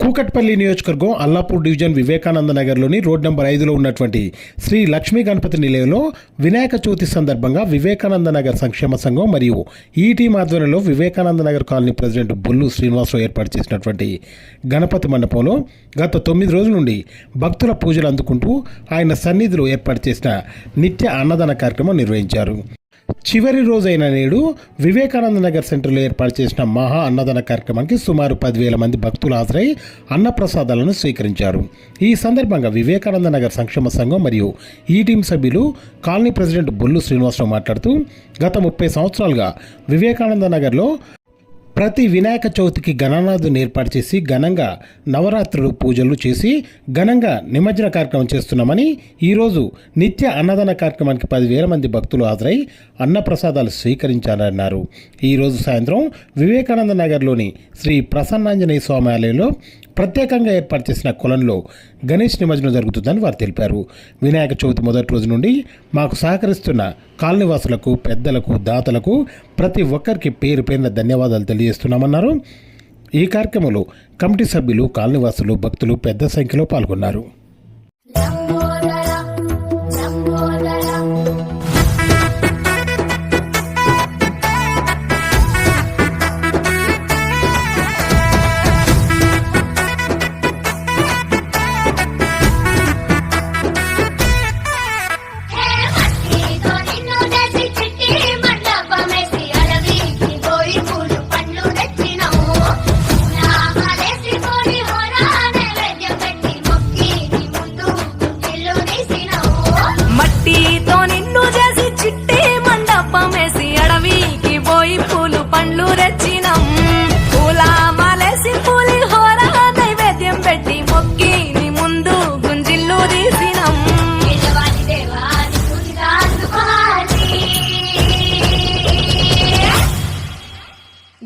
కూకట్పల్లి నియోజకవర్గం అల్లాపూర్ డివిజన్ వివేకానంద నగర్లోని road number ఐదులో ఉన్నటువంటి శ్రీ లక్ష్మీ గణపతి నిలయంలో వినాయక చవితి సందర్భంగా వివేకానంద నగర్ సంక్షేమ సంఘం మరియు ఈటీ ఆధ్వర్యంలో వివేకానంద నగర్ కాలనీ ప్రెసిడెంట్ బొల్లు శ్రీనివాసరావు ఏర్పాటు చేసినటువంటి గణపతి మండపంలో గత తొమ్మిది రోజుల నుండి భక్తుల పూజలు అందుకుంటూ ఆయన సన్నిధిలో ఏర్పాటు చేసిన నిత్య అన్నదాన కార్యక్రమం నిర్వహించారు. చివరి రోజైన నేడు వివేకానంద నగర్ సెంటర్లో ఏర్పాటు చేసిన మహా అన్నదాన కార్యక్రమానికి సుమారు పదివేల మంది భక్తులు హాజరై అన్నప్రసాదాలను స్వీకరించారు. ఈ సందర్భంగా వివేకానంద నగర్ సంక్షేమ సంఘం మరియు ఈ టీం సభ్యులు కాలనీ ప్రెసిడెంట్ బొల్లు శ్రీనివాసరావు మాట్లాడుతూ గత ముప్పై సంవత్సరాలుగా వివేకానంద నగర్లో ప్రతి వినాయక చవితికి గణనాథుని ఏర్పాటు చేసి ఘనంగా నవరాత్రులు పూజలు చేసి ఘనంగా నిమజ్జన కార్యక్రమం చేస్తున్నామని ఈరోజు నిత్య అన్నదాన కార్యక్రమానికి పదివేల మంది భక్తులు హాజరై అన్నప్రసాదాలు స్వీకరించారన్నారు ఈరోజు సాయంత్రం వివేకానంద నగర్లోని శ్రీ ప్రసన్నాంజనేయ స్వామి ఆలయంలో ప్రత్యేకంగా ఏర్పాటు చేసిన కొలంలో గణేష్ నిమజ్జనం జరుగుతుందని వారు తెలిపారు. వినాయక చవితి మొదటి రోజు నుండి మాకు సహకరిస్తున్న కాలనీవాసులకు పెద్దలకు దాతలకు ప్రతి ఒక్కరికి పేరు పేరున ధన్యవాదాలు తెలియజేస్తున్నామన్నారు. ఈ కార్యక్రమంలో కమిటీ సభ్యులు కాలనీవాసులు భక్తులు పెద్ద సంఖ్యలో పాల్గొన్నారు.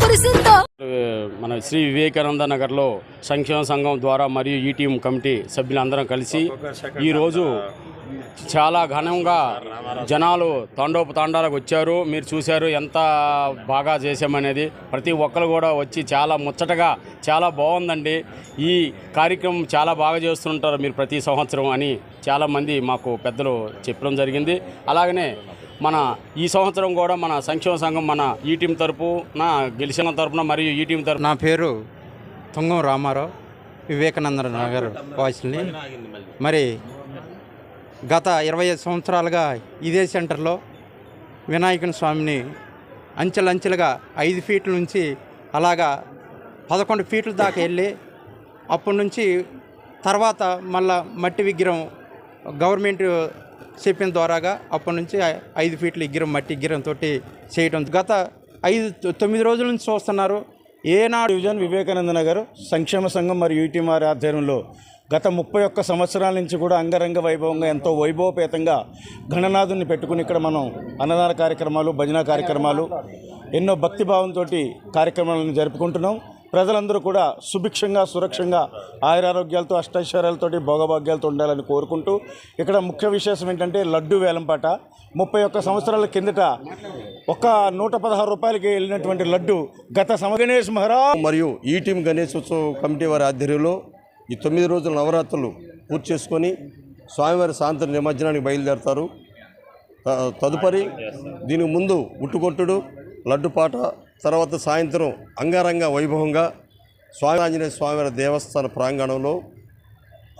కురిసిందో మన శ్రీ వివేకానంద నగర్లో సంక్షేమ సంఘం ద్వారా మరియు ఈటీఎం కమిటీ సభ్యులందరం కలిసి ఈరోజు చాలా ఘనంగా జనాలు తాండోపు తాండాలకు వచ్చారు. మీరు చూశారు ఎంత బాగా చేశామనేది. ప్రతి ఒక్కరు కూడా వచ్చి చాలా ముచ్చటగా చాలా బాగుందండి. ఈ కార్యక్రమం చాలా బాగా చేస్తుంటారు మీరు ప్రతి సంవత్సరం అని చాలామంది మాకు పెద్దలు చెప్పడం జరిగింది. అలాగనే మన ఈ సంవత్సరం కూడా మన సంక్షేమ సంఘం మన ఈ టీం తరపున గెలిచిన తరపున మరియు ఈ టీం తరపున నా పేరు తుంగం రామారావు వివేకానంద నగర్ వాసుల్ని. మరి గత ఇరవై ఐదు సంవత్సరాలుగా ఇదే సెంటర్లో వినాయకుని స్వామిని అంచెలంచెలుగా ఐదు ఫీట్ల నుంచి అలాగా పదకొండు ఫీట్ల దాకా వెళ్ళి అప్పటి నుంచి తర్వాత మళ్ళా మట్టి విగ్రహం గవర్నమెంట్ చెప్పిన ద్వారాగా అప్పటి నుంచి ఐదు ఫీట్ల ఇగ్గిరం మట్టి ఇగ్గిరంతో చేయడం గత ఐదు తొమ్మిది రోజుల నుంచి చూస్తున్నారు. ఏనాడు డివిజన్ వివేకానంద నగర్ సంక్షేమ సంఘం మరియు యూటీఆర్ ఆధ్వర్యంలో గత ముప్పై ఒక్క సంవత్సరాల నుంచి కూడా అంగరంగ వైభవంగా ఎంతో వైభవపేతంగా గణనాథుని పెట్టుకుని ఇక్కడ మనం అన్నదాన కార్యక్రమాలు భజన కార్యక్రమాలు ఎన్నో భక్తిభావంతో కార్యక్రమాలను జరుపుకుంటున్నాం. ప్రజలందరూ కూడా సుభిక్షంగా సురక్షంగా ఆయురారోగ్యాలతో అష్టైశ్వర్యాలతో భోగభాగ్యాలతో ఉండాలని కోరుకుంటూ ఇక్కడ ముఖ్య విశేషం ఏంటంటే లడ్డు వేలంపాట. ముప్పై ఒక్క సంవత్సరాల కిందట ఒక నూట పదహారు రూపాయలకి వెళ్ళినటువంటి లడ్డు గత సమ గణేష్ మహారాజ్. మరియు ఈ టీం గణేష్ ఉత్సవ కమిటీ వారి ఆధ్వర్యంలో ఈ తొమ్మిది రోజుల నవరాత్రులు పూర్తి చేసుకొని స్వామివారి సాయంత్రం నిమజ్జనానికి బయలుదేరతారు. తదుపరి దీనికి ముందు ఉట్టుకొట్టుడు లడ్డుపాట తర్వాత సాయంత్రం అంగరంగ వైభవంగా స్వామి ఆంజనేయ స్వామివారి దేవస్థాన ప్రాంగణంలో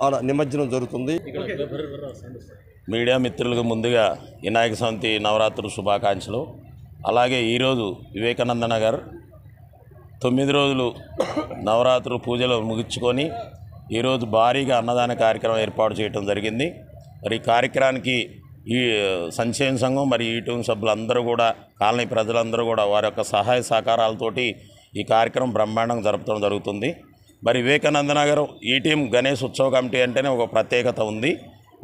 ఆడ నిమజ్జనం జరుగుతుంది. మీడియా మిత్రులకు ముందుగా వినాయక చవితి నవరాత్రుల శుభాకాంక్షలు. అలాగే ఈరోజు వివేకానంద నగర్ తొమ్మిది రోజులు నవరాత్రులు పూజలు ముగించుకొని ఈరోజు భారీగా అన్నదాన కార్యక్రమం ఏర్పాటు చేయడం జరిగింది. మరి ఈ కార్యక్రమానికి ఈ సంక్షేమ సంఘం మరి ఈటీవీ సభ్యులందరూ కూడా కాలనీ ప్రజలందరూ కూడా వారి యొక్క సహాయ సహకారాలతోటి ఈ కార్యక్రమం బ్రహ్మాండంగా జరపడం జరుగుతుంది. మరి వివేకానంద నగర్ ఈటీఎం గణేష్ ఉత్సవ కమిటీ అంటేనే ఒక ప్రత్యేకత ఉంది.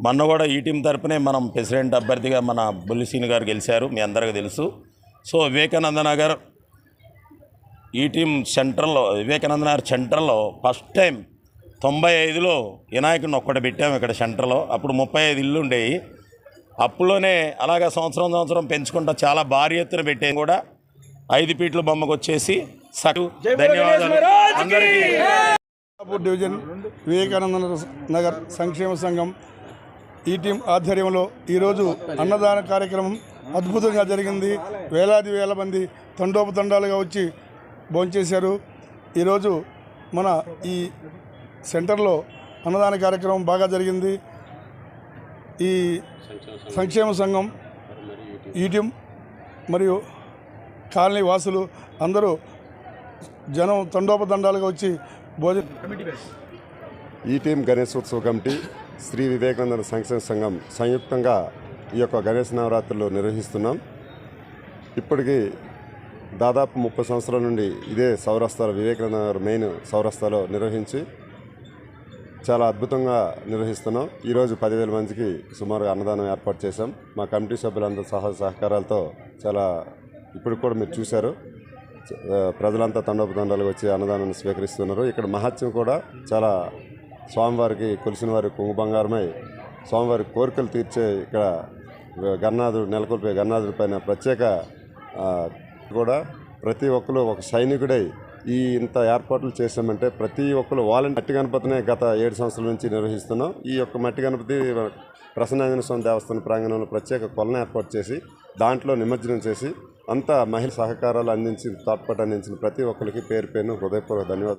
మొన్న కూడా ఈ తరపునే మనం ప్రెసిడెంట్ అభ్యర్థిగా మన బుల్లిసీని గారు గెలిచారు మీ అందరికీ తెలుసు. సో వివేకానంద నగర్ ఈ టీం సెంటర్లో వివేకానంద నగర్ సెంటర్లో ఫస్ట్ టైం తొంభై ఐదులో వినాయకుడిని ఒక్కటి పెట్టాము ఇక్కడ సెంటర్లో అప్పుడు ముప్పై ఐదు ఇల్లు ఉండేవి అప్పులోనే అలాగా సంవత్సరం సంవత్సరం పెంచుకుంటా చాలా భారీ ఎత్తున పెట్టాము కూడా ఐదు ఫీట్ల బొమ్మకు వచ్చేసి సటు ధన్యవాదాలు. అందరికీ. డివిజన్ వివేకానంద నగర్ సంక్షేమ సంఘం ఈ టీం ఆధ్వర్యంలో ఈరోజు అన్నదాన కార్యక్రమం అద్భుతంగా జరిగింది. వేలాది వేల మంది తండోపతండాలుగా వచ్చి భోంచేశారు ఈరోజు మన ఈ సెంటర్లో అన్నదాన కార్యక్రమం బాగా జరిగింది. ఈ సంక్షేమ సంఘం ఈటీఎం మరియు కాలనీ వాసులు అందరూ జనం తండోపదండాలుగా వచ్చి భోజనం ఈటీఎం గణేశోత్సవ కమిటీ శ్రీ వివేకానంద సంక్షేమ సంఘం సంయుక్తంగా ఈ యొక్క గణేష్ నవరాత్రులు నిర్వహిస్తున్నాం. ఇప్పటికీ దాదాపు ముప్పై సంవత్సరాల నుండి ఇదే సౌరస్థల వివేకానంద మెయిన్ సౌరాష్ట్రలో నిర్వహించి చాలా అద్భుతంగా నిర్వహిస్తున్నాం. ఈరోజు పదివేల మందికి సుమారుగా అన్నదానం ఏర్పాటు చేశాం. మా కమిటీ సభ్యులందరూ సహాయ సహకారాలతో చాలా ఇప్పుడు కూడా మీరు చూశారు. ప్రజలంతా తండోపతండాలుగా వచ్చి అన్నదానాన్ని స్వీకరిస్తున్నారు. ఇక్కడ మహత్యం కూడా చాలా స్వామివారికి కొలిసిన వారి కుంగు బంగారమై స్వామివారి కోరికలు తీర్చే ఇక్కడ గన్నాథుడు నెలకొల్పే గన్నాథుడి పైన ప్రత్యేక కూడా ప్రతి ఒక్కరు ఒక సైనికుడై ఈ ఇంత ఏర్పాట్లు చేశామంటే ప్రతి ఒక్కరు వాలంటీ మట్టి గణపతినే గత ఏడు సంవత్సరాల నుంచి నిర్వహిస్తున్నాం. ఈ యొక్క మట్టి గణపతి ప్రసన్నాంజన స్వామి దేవస్థానం ప్రాంగణంలో ప్రత్యేక కొలను ఏర్పాటు చేసి దాంట్లో నిమజ్జనం చేసి అంతా మహిళ సహకారాలు అందించి తోడ్పాటు అందించిన ప్రతి ఒక్కరికి పేరు పేరును హృదయపూర్వక ధన్యవాదాలు.